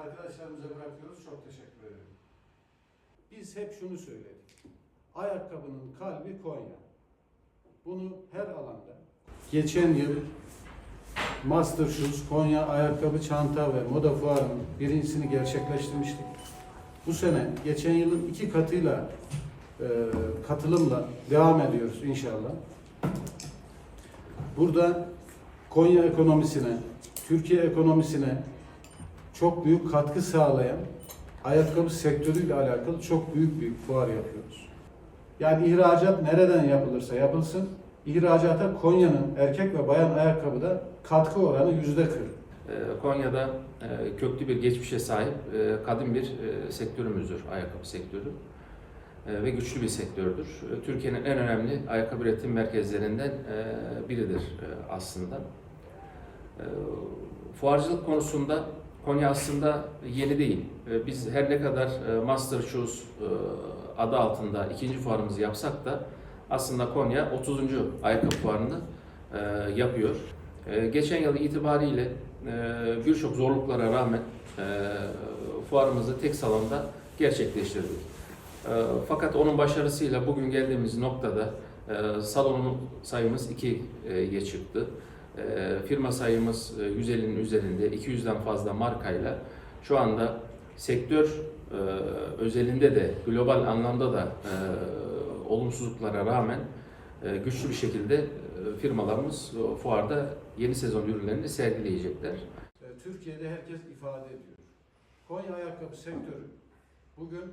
arkadaşlarımıza bırakıyoruz. Çok teşekkür ederim. Biz hep şunu söyledik. Ayakkabının kalbi Konya. Bunu her alanda. Geçen yıl Master Shoes Konya Ayakkabı, Çanta ve Moda Fuarı'nın birincisini gerçekleştirmiştik. Bu sene geçen yılın iki katıyla e, katılımla devam ediyoruz inşallah. Burada Konya ekonomisine, Türkiye ekonomisine çok büyük katkı sağlayan ayakkabı sektörüyle alakalı çok büyük bir fuar yapıyoruz. Yani ihracat nereden yapılırsa yapılsın, ihracata Konya'nın erkek ve bayan ayakkabıda katkı oranı yüzde kırk. Ee, Konya'da e, köklü bir geçmişe sahip e, kadim bir e, sektörümüzdür ayakkabı sektörü ve güçlü bir sektördür. Türkiye'nin en önemli ayakkabı üretim merkezlerinden biridir aslında. Fuarcılık konusunda Konya aslında yeni değil. E, Biz her ne kadar e, Master Shoes e, adı altında ikinci fuarımızı yapsak da aslında Konya 30. ayakkabı fuarını e, yapıyor. Geçen yıl itibariyle birçok zorluklara rağmen fuarımızı tek salonda gerçekleştirdik. Fakat onun başarısıyla bugün geldiğimiz noktada salonun sayımız 2'ye çıktı. E, Firma sayımız e, 150'nin üzerinde, 200'den fazla markayla şu anda sektör e, özelinde de global anlamda da e, olumsuzluklara rağmen e, güçlü bir şekilde e, firmalarımız e, fuarda yeni sezon ürünlerini sergileyecekler. E, Türkiye'de herkes ifade ediyor. Konya ayakkabı sektörü bugün